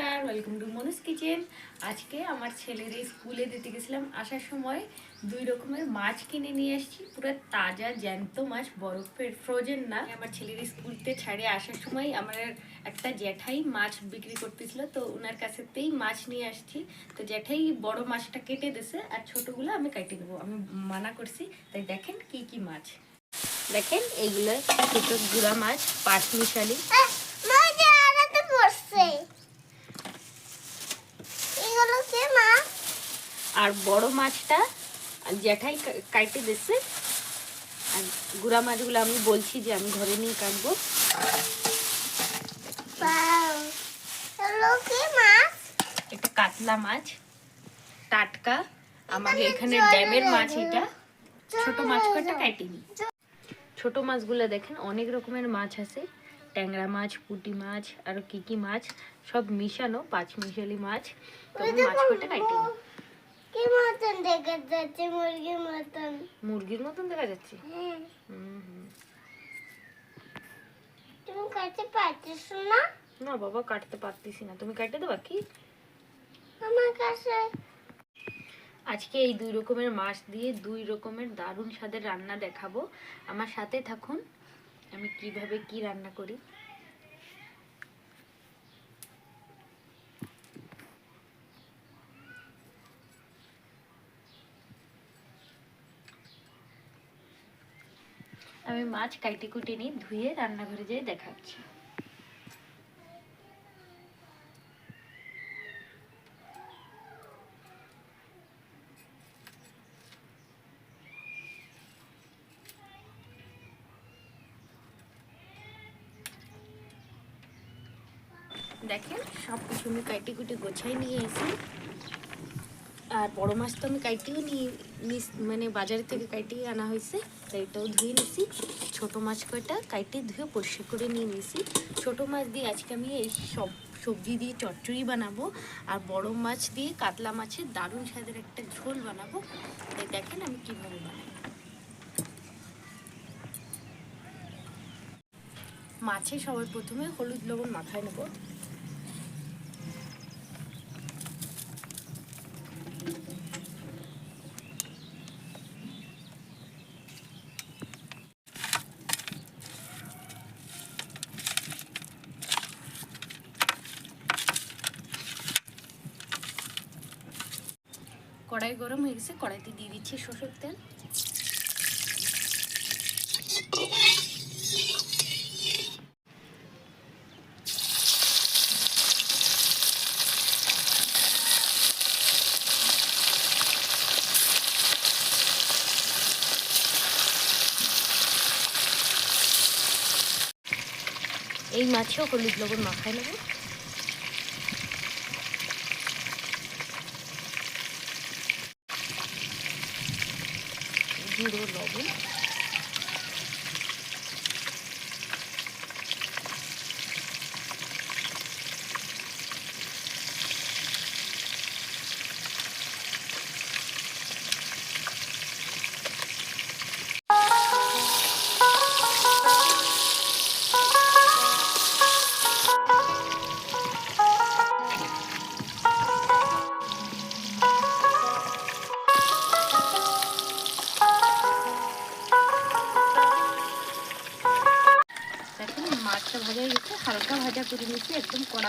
নমস্কার, welcome to মনুস kitchen. আজকে আমার ছেলের স্কুলে দিতে গেছিলাম, আসার সময় দুই রকমের মাছ কিনে নিয়ে এসেছি পুরো তাজা, জ্যান্ত মাছ বরফের ফ্রোজেন না। আমার ছেলের স্কুলতে ছাড়ে আসার সময় আমার একটা জ্যাঠাই মাছ বিক্রি করতেছিল, তো ওনার কাছেতেই মাছ নিয়ে আসছি। তো জ্যাঠাই বড় মাছটা কেটে দিছে আর ছোটগুলো আমি কেটে দেবো। আমি মানা করছি, তাই দেখেন কি কি মাছ। দেখেন, এইগুলো ছোট গুড়া মাছ, পাঁচ মিশালি। আর বড় মাছটা জ্যাঠাই কা- কাইটে দিচ্ছে আর গুড়া মাছগুলো আমি বলছি যে আমি ঘরে নিয়ে কাটবো। একটা কাতলা মাছ টাটকা। আমাদের এখানে ড্যামের মাছ এটা। ছোট মাছ কটা কাটিনি ছোট মাছগুলো দেখেন অনেক রকমের মাছ আছে। ট্যাংরা মাছ পুঁটি মাছ আর কি কি মাছ সব মিশানো পাঁচ মিশালি মাছ। তো আমি মাছ কটা কাটিনি কি মতন দেখা যাচ্ছে মুরগির মতন। মুরগির মতন দেখা যাচ্ছে? হ্যাঁ। তুমি কাছে পাচ্ছিস না? না বাবা কাটতে পারতেছি না। তুমি কাটতে দেবা কি? আমার কাছে। আজকে এই দুই রকমের মাছ দিয়ে দুই রকমের দারুণ স্বাদের রান্না দেখাবো। আমার সাথে থাকুন। আমি কীভাবে কি রান্না করি? আমি মাছ কাইটে কুটে নিয়ে ধুয়ে রান্নাঘরে যেয়ে দেখাচ্ছি। দেখেন সব কিছু আমি কাইটে কুটি গোছাই নিয়ে এসি আর বড় মাছ তো আমি কাইটেও নিয়ে মানে বাজার থেকে কাইটিয়ে আনা হয়েছে তাই এটাও ধুয়ে নিছি। ছোট মাছ কয়টা, কাইটে ধুয়ে পরিষ্কার করে নিয়ে নিছি। ছোট মাছ দিয়ে আজকে আমি এই সব সবজি দিয়ে চচ্চড়ি বানাবো, আর বড় মাছ দিয়ে কাতলা মাছের দারুণ স্বাদের একটা ঝোল বানাবো। তাই দেখেন আমি কীভাবে বানাই। মাছে সবার প্রথমে হলুদ লবণ মাথায় নেব। কড়াই গরম হয়ে গেছে, কড়াইতে দিয়ে দিচ্ছি সরষের তেল। এই মাছেও হলুদ লবণ মাখায় নেব। জিরো লবণ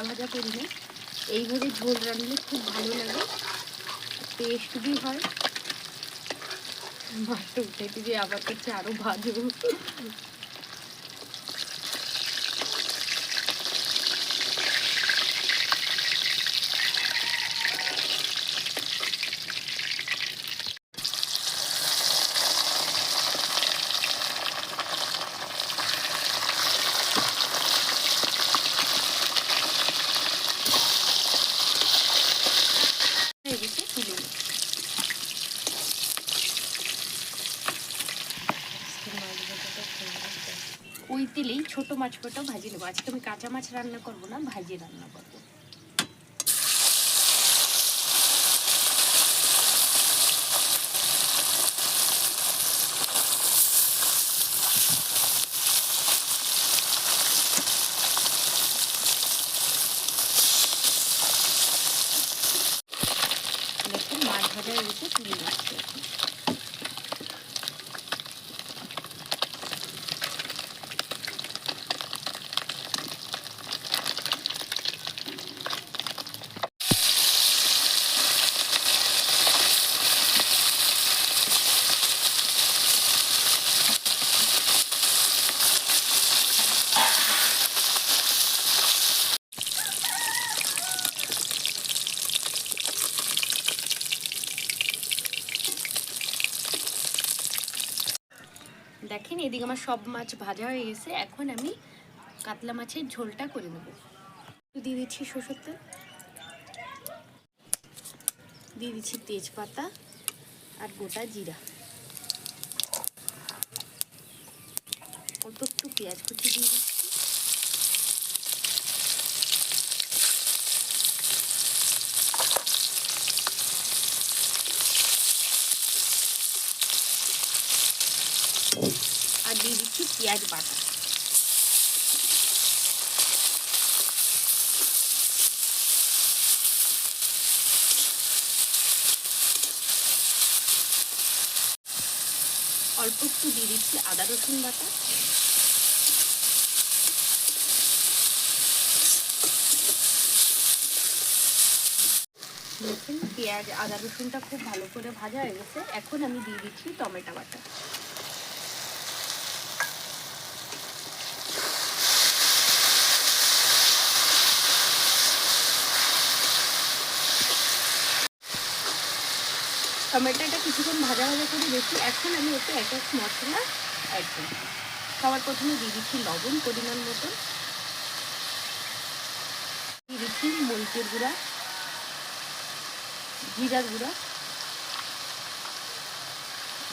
একদম ভাজা করি না এইভাবে ঝোল রান্নলে খুব ভালো লাগে। টেস্ট বি হয়। ভাতটা উঠে দিবি আবার করছে আরও ভাজবো হয়ে গেছে তুলে নিই। ওই তেলেই ছোট মাছ কটা ভাজি নেব। আজকে আমি কাঁচা মাছ রান্না করব না, ভাজি রান্না করব ভাজা হয়ে গেছে তুলে দিচ্ছি এখন দেখেন, এদিকে আমার সব মাছ ভাজা হয়ে গেছে। এখন আমি কাতলা মাছের ঝোলটা করে নেব। দিয়ে দিচ্ছি সরষের তেল। দিয়ে দিচ্ছি তেজপাতা আর গোটা জিরা। অল্প একটু পেঁয়াজ কুচি দিয়ে দিচ্ছি আর দিয়ে দিচ্ছি পেঁয়াজ বাটা অল্প একটু দিয়ে দিচ্ছি আদা, রসুন বাটা। দেখুন, পেঁয়াজ, আদা, রসুনটা খুব ভালো করে ভাজা হয়ে গেছে। এখন আমি দিয়ে দিচ্ছি টমেটো বাটা। টমেটোটা কিছুক্ষণ ভাজা ভাজা করে দেখি। এখন আমি ওতে এক এক মশলা অ্যাড করছি সবার প্রথমে দিয়ে দিচ্ছি লবণ পরিমাণ মতো। দিয়ে দিচ্ছি মরিচের গুঁড়া, জিরার গুঁড়া,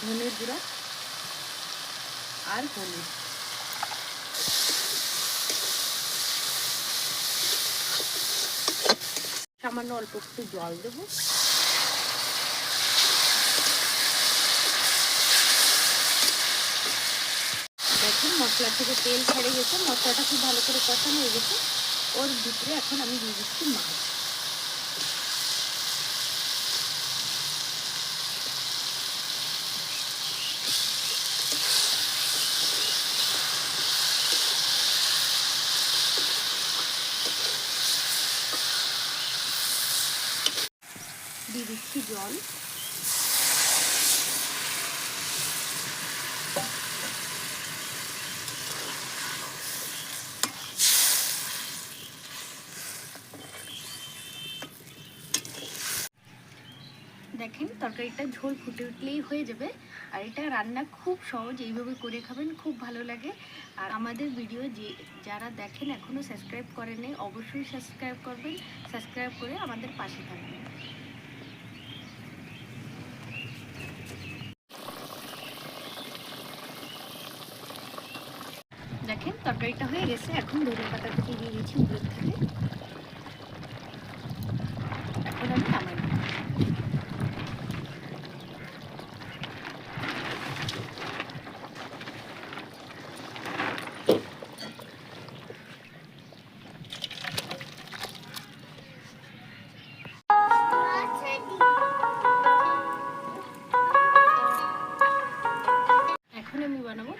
ধনের গুঁড়া আর হলুদ। সামান্য অল্প একটু জল দেবো দেখুন মশলা থেকে তেল ছেড়ে গেছে, মশলাটা খুব ভালো করে কষানো হয়ে গেছে। ওর ভিতরে এখন আমি দিয়ে দিচ্ছি মাছ। দিয়ে দিচ্ছি জল। দেখেন, তরকারিটা ঝোল ফুটে উঠলেই হয়ে যাবে। আর এটা রান্না খুব সহজ, এইভাবে করে খাবেন, খুব ভালো লাগে। আর আমাদের ভিডিও যে, যারা দেখেন এখনও সাবস্ক্রাইব করেনি অবশ্যই সাবস্ক্রাইব করবেন, সাবস্ক্রাইব করে আমাদের পাশে থাকবেন। দেখেন, তরকারিটা হয়ে গেছে, এখন ধনে পাতা কুচি দিয়ে দিচ্ছি উপর থেকে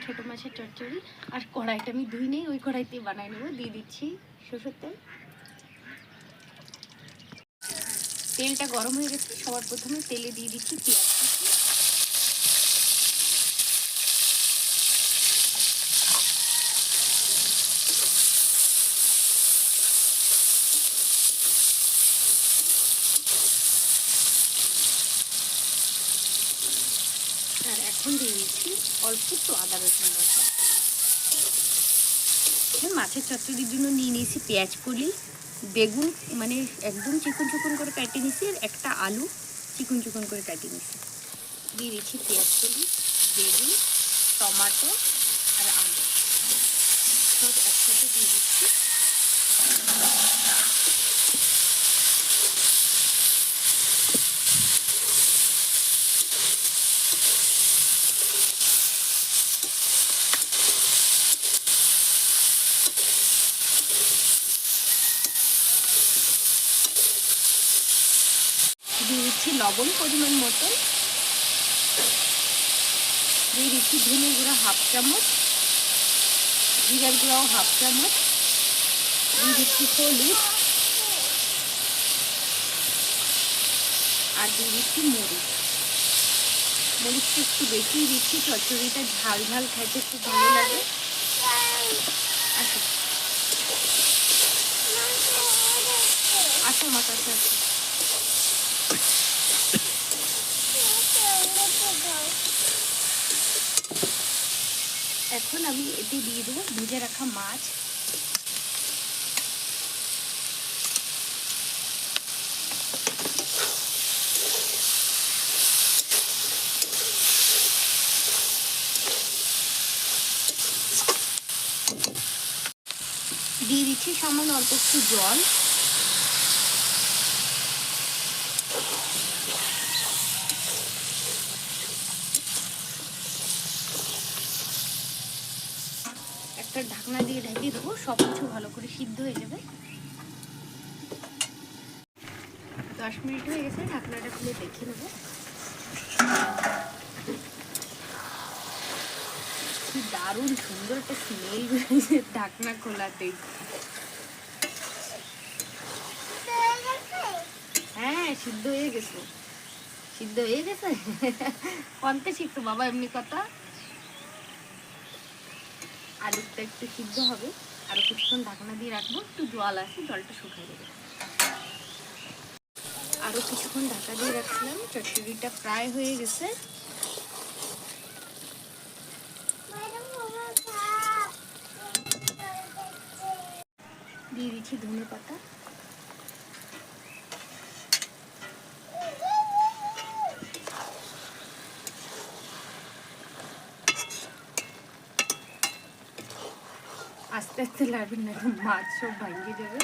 ছোট মাছের চচ্চড়ি আর কড়াইটা আমি ধুই নেই, ওই কড়াইতে বানাই নেব। দিয়ে দিচ্ছি সরষের তেল। তেলটা গরম হয়ে গেছে, সবার প্রথমে তেলে দিয়ে দিচ্ছি পেঁয়াজ আর এখন দিয়ে অল্প একটু আদা রসুন এখানে মাছের চচ্চড়ির জন্য নিয়ে নিয়েছি পেঁয়াজ কলি বেগুন মানে একদম চিকন চিকন করে কেটে নিয়েছি আর একটা আলু চিকন চিকন করে কেটে নিয়েছি। দিয়ে দিচ্ছি পেঁয়াজ কলি বেগুন, টমাটো আর আলু সব একসাথে দিয়ে দিচ্ছি। দিয়ে দিচ্ছি লবণ পরিমাণ মতন। দিয়ে দিচ্ছি ধনে গুঁড়া হাফ চামচ, জিরার গুঁড়াও হাফ চামচ, দিয়ে দিচ্ছি হলুদ। আর দিয়ে দিচ্ছি মরিচ। মরিচটা একটু বেশি দিচ্ছি, চচ্চড়িটা ঝাল ঝাল খাইতে খুব ভালো লাগে। আসো। আসো আমার কাছে আসো এখন আমি এতে দিয়ে দেবো ভেজে রাখা মাছ। দিয়ে দিচ্ছি সামান্য অল্প একটু জল। একটা ঢাকনা দিয়ে ঢেকে দেবো সব কিছু ভালো করে সিদ্ধ হয়ে যাবে। দশ মিনিট হয়ে গেছে, ঢাকনাটা খুলে দেখে নেব। কি দারুণ সুন্দর একটা স্মেল বেরিয়েছে ঢাকনা খোলাতেই। হ্যাঁ সিদ্ধ হয়ে গেছে। সিদ্ধ হয়ে গেছে? কনতে শিখতো, বাবা এমনি কথা। আলুটা একটু সিদ্ধ হবে। আর কিছুক্ষণ ঢাকনা দিয়ে রাখব, একটু জল আসে, জলটা শুকিয়ে দেবে আরও কিছুক্ষণ ঢাকা দিয়ে রাখছিলাম চটচড়িটা প্রায় হয়ে গেছে। দিয়ে দিচ্ছি ধনে পাতা মাছ সব যাবে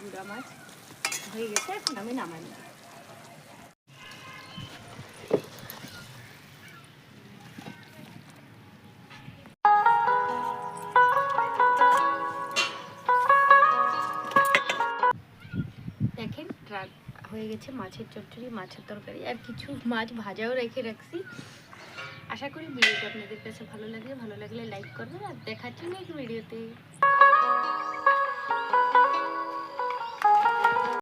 গুঁড়া মাছ হয়ে গেছে, এখন আমি নামাই দেখেন, ট্রাক হয়ে গেছে, মাছের চচ্চড়ি, মাছের তরকারি, আর কিছু মাছ ভাজাও রেখে রাখছি। আশা করি ভিডিওটা আপনাদের কাছে ভালো লাগলে ভালো লাগলে লাইক করবেন, আর দেখাচ্ছি নেক্সট ভিডিওতে